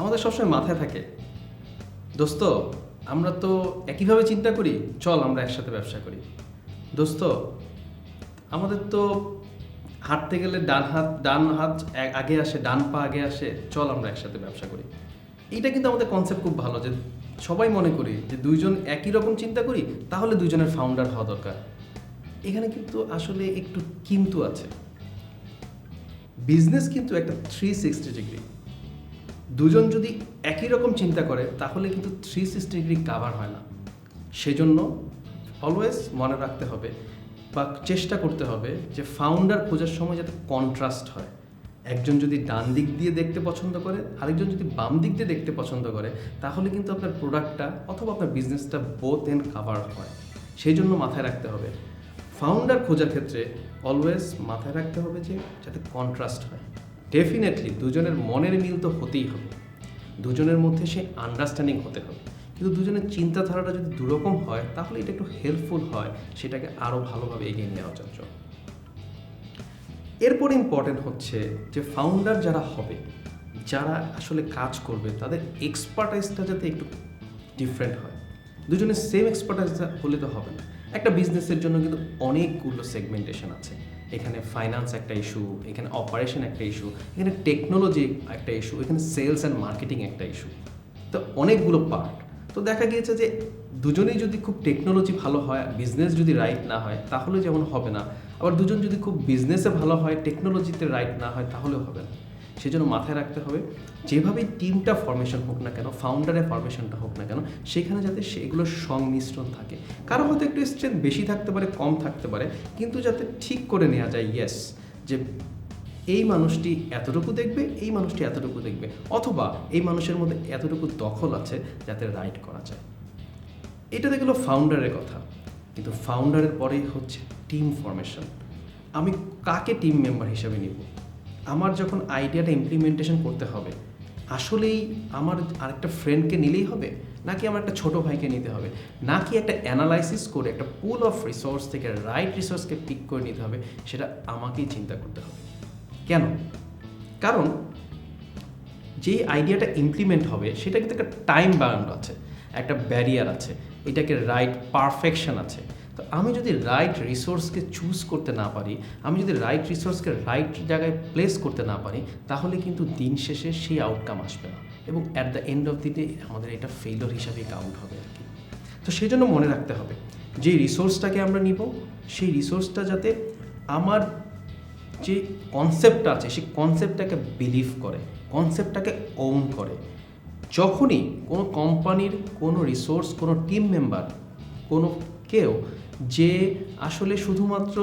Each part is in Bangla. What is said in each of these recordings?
আমাদের সবসময় মাথায় থাকে। দোস্ত, আমরা তো একইভাবে চিন্তা করি, চল আমরা একসাথে ব্যবসা করি। দোস্ত, আমাদের তো হাঁটতে গেলে ডান হাত ডান হাত আগে আসে, ডান পা আগে আসে, চল আমরা একসাথে ব্যবসা করি। এইটা কিন্তু আমাদের কনসেপ্ট খুব ভালো যে সবাই মনে করি যে দুইজন একই রকম চিন্তা করি, তাহলে দুইজনের ফাউন্ডার হওয়া দরকার। এখানে কিন্তু আসলে একটু কিন্তু আছে। বিজনেস কিন্তু একটা থ্রি সিক্সটি ডিগ্রি দুজন যদি একই রকম চিন্তা করে, তাহলে কিন্তু থ্রি সিক্সটি ডিগ্রি কাভার হয় না। সেজন্য অলওয়েজ মনে রাখতে হবে বা চেষ্টা করতে হবে যে ফাউন্ডার খোঁজার সময় যাতে কন্ট্রাস্ট হয়। একজন যদি ডান দিক দিয়ে দেখতে পছন্দ করে, আরেকজন যদি বাম দিক দিয়ে দেখতে পছন্দ করে, তাহলে কিন্তু আপনার প্রোডাক্টটা অথবা আপনার বিজনেসটা বোথ এন্ড কাভার হয়। সেই জন্য মাথায় রাখতে হবে ফাউন্ডার খোঁজার ক্ষেত্রে অলওয়েজ মাথায় রাখতে হবে যে যাতে কন্ট্রাস্ট হয়। ডেফিনেটলি দুজনের মনের মিল তো হতেই হবে। দুজনের মধ্যে সে আন্ডারস্ট্যান্ডিং হতে হবে। কিন্তু দুজনের চিন্তাধারাটা যদি দুরকম হয়, তাহলে এটা একটু হেল্পফুল হয়, সেটাকে আরও ভালোভাবে এগিয়ে নেওয়ার জন্য। এরপর ইম্পর্টেন্ট হচ্ছে যে ফাউন্ডার যারা হবে, যারা আসলে কাজ করবে, তাদের এক্সপার্টাইজটা যাতে একটু ডিফারেন্ট হয়। দুজনের সেম এক্সপার্টাইজ হলে তো হবে না। একটা বিজনেসের জন্য কিন্তু অনেকগুলো সেগমেন্টেশন আছে। এখানে ফাইন্যান্স একটা ইস্যু এখানে অপারেশন একটা ইস্যু এখানে টেকনোলজি একটা ইস্যু এখানে সেলস অ্যান্ড মার্কেটিং একটা ইস্যু তো অনেকগুলো পার্ট তো দেখা গিয়েছে যে দুজনেই যদি খুব টেকনোলজি ভালো হয় বিজনেস যদি রাইট না হয়, তাহলে যেমন হবে না। আবার দুজন যদি খুব বিজনেসে ভালো হয় টেকনোলজিতে রাইট না হয়, তাহলেও হবে না। সেজন্য মাথায় রাখতে হবে, যেভাবেই টিমটা ফরমেশন হোক না কেন ফাউন্ডারের ফরমেশনটা হোক না কেন, সেখানে যাতে সেগুলোর সংমিশ্রণ থাকে। কারও হয়তো একটু স্ট্রেংথ বেশি থাকতে পারে, কম থাকতে পারে, কিন্তু যাতে ঠিক করে নেওয়া যায় ইয়েস যে এই মানুষটি এতটুকু দেখবে, এই মানুষটি এতটুকু দেখবে, অথবা এই মানুষের মধ্যে এতটুকু দখল আছে যাতে রাইট করা যায়। এটা দেখল ফাউন্ডারের কথা, কিন্তু ফাউন্ডারের পরেই হচ্ছে টিম ফরমেশন আমি কাকে টিম মেম্বার হিসাবে নিব? আমার যখন আইডিয়াটা ইমপ্লিমেন্টেশন করতে হবে, আসলেই আমার আরেকটা ফ্রেন্ডকে নিলেই হবে? নাকি আমার একটা ছোটো ভাইকে নিতে হবে? নাকি একটা অ্যানালাইসিস করে একটা পুল অফ রিসোর্স থেকে রাইট রিসোর্সকে পিক করে নিতে হবে, সেটা আমাকেই চিন্তা করতে হবে। কেন? কারণ যেই আইডিয়াটা ইমপ্লিমেন্ট হবে, সেটা কিন্তু একটা টাইম বাউন্ড আছে, একটা ব্যারিয়ার আছে, এটাকে রাইট পারফেকশন আছে। তো আমি যদি রাইট রিসোর্সকে চুজ করতে না পারি, আমি যদি রাইট রিসোর্সকে রাইট জায়গায় প্লেস করতে না পারি, তাহলে কিন্তু দিন শেষে সেই আউটকাম আসবে না। এবং at the end of the day আমাদের এটা ফেইলর হিসাবেই কাউন্ট হবে আর কি। তো সেই জন্য মনে রাখতে হবে যে রিসোর্সটাকে আমরা নিব, সেই রিসোর্সটা যাতে আমার যে কনসেপ্টটা আছে, সেই কনসেপ্টটাকে বিলিভ করে কনসেপ্টটাকে ওন করে। যখনই কোনো কোম্পানির কোনো রিসোর্স কোনো টিম মেম্বার কোনো কেউ যে আসলে শুধুমাত্র,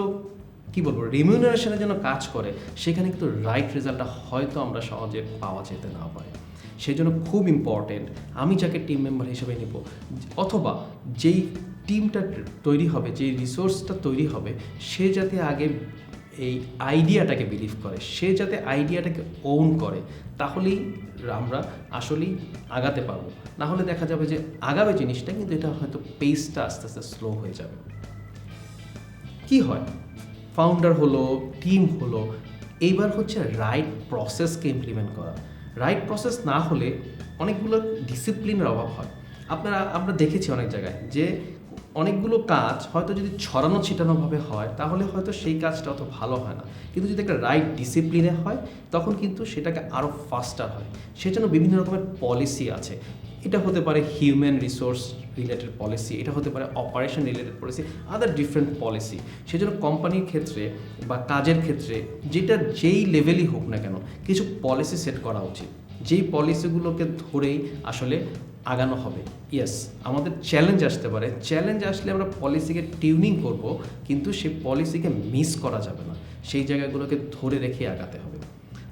কি বলব রিমিউনারেশনের যেন কাজ করে, সেখানে কিন্তু রাইট রেজাল্টটা হয়তো আমরা সহজে পাওয়া যেতে না পারি। সেই জন্য খুব ইম্পর্টেন্ট আমি যাকে টিম মেম্বার হিসেবে নিব, অথবা যেই টিমটা তৈরি হবে, যেই রিসোর্সটা তৈরি হবে, সে যাতে আগে এই আইডিয়াটাকে বিলিভ করে। সে যাতে আইডিয়াটাকে ওন করে, তাহলেই আমরা আসলেই আগাতে পারব। না হলে দেখা যাবে যে আগাবে জিনিসটা, কিন্তু এটা হয়তো পেসটা আস্তে আস্তে স্লো হয়ে যাবে। কি হয়? ফাউন্ডার হলো টিম হলো, এইবার হচ্ছে রাইট প্রসেসকে ইমপ্লিমেন্ট করা। রাইট প্রসেস না হলে অনেকগুলো ডিসিপ্লিনের অভাব হয়। আপনারা, আমরা দেখেছি অনেক জায়গায় যে অনেকগুলো কাজ হয়তো যদি ছড়ানো ছিটানোভাবে হয়, তাহলে হয়তো সেই কাজটা অত ভালো হয় না। কিন্তু যদি একটা রাইট ডিসিপ্লিনে হয়, তখন কিন্তু সেটাকে আরও ফাস্টার হয়। সেজন্য বিভিন্ন রকমের পলিসি আছে। এটা হতে পারে হিউম্যান রিসোর্স রিলেটেড পলিসি এটা হতে পারে operation related policy other different policy সেজন্য কোম্পানির ক্ষেত্রে বা কাজের ক্ষেত্রে যেটা যেই লেভেলই হোক না কেন, কিছু পলিসি সেট করা উচিত। যেই পলিসিগুলোকে ধরেই আসলে আগানো হবে। ইয়েস আমাদের চ্যালেঞ্জ আসতে পারে। চ্যালেঞ্জ আসলে আমরা পলিসিকে টিউনিং করব, কিন্তু সেই পলিসিকে মিস করা যাবে না। সেই জায়গাগুলোকে ধরে রেখে আগাতে হবে।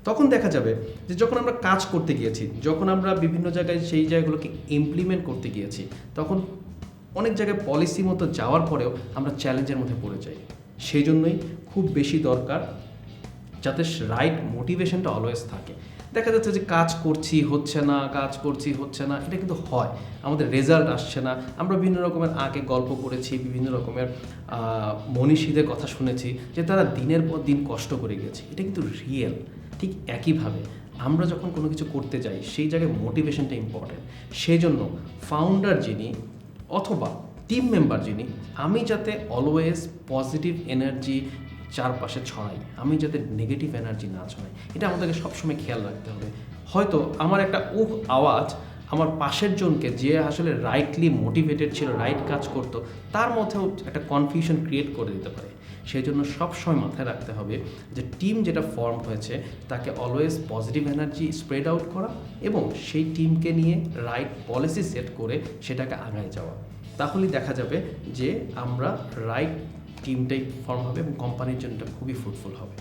তখন দেখা যাবে যে যখন আমরা কাজ করতে গিয়েছি, যখন আমরা বিভিন্ন জায়গায় সেই জায়গাগুলোকে ইমপ্লিমেন্ট করতে গিয়েছি, তখন অনেক জায়গায় পলিসি মতো যাওয়ার পরেও আমরা চ্যালেঞ্জের মধ্যে পড়ে যাই। সেই জন্যই খুব বেশি দরকার যাতে রাইট মোটিভেশনটা অলওয়েজ থাকে। দেখা যাচ্ছে যে কাজ করছি, হচ্ছে না, কাজ করছি, হচ্ছে না, এটা কিন্তু হয়। আমাদের রেজাল্ট আসছে না। আমরা বিভিন্ন রকমের আগে গল্প করেছি, বিভিন্ন রকমের মনীষীদের কথা শুনেছি, যে তারা দিনের পর দিন কষ্ট করে গেছে এটা কিন্তু রিয়েল ঠিক একইভাবে। আমরা যখন কোনো কিছু করতে যাই, সেই জায়গায় মোটিভেশনটা ইম্পর্টেন্ট সেই জন্য ফাউন্ডার যিনি অথবা টিম মেম্বার যিনি, আমি যাতে অলওয়েজ পজিটিভ এনার্জি চারপাশে ছড়াই, আমি যাতে নেগেটিভ এনার্জি না ছড়াই, এটা আমাদেরকে সবসময় খেয়াল রাখতে হবে। হয়তো আমার একটা উহ আওয়াজ আমার পাশের জনকে যে আসলে রাইটলি মোটিভেটেড ছিল রাইট কাজ করতো, তার মধ্যেও একটা কনফিউশন ক্রিয়েট করে দিতে পারে। সেই জন্য সবসময় মাথায় রাখতে হবে যে টিম যেটা ফর্ম হয়েছে, তাকে always positive energy spread out করা এবং সেই টিমকে নিয়ে রাইট পলিসি সেট করে সেটাকে আগায় যাওয়া। তাহলেই দেখা যাবে যে আমরা রাইট টিমটাই ফর্ম হবে এবং কোম্পানির জন্য খুবই ফ্রুটফুল হবে।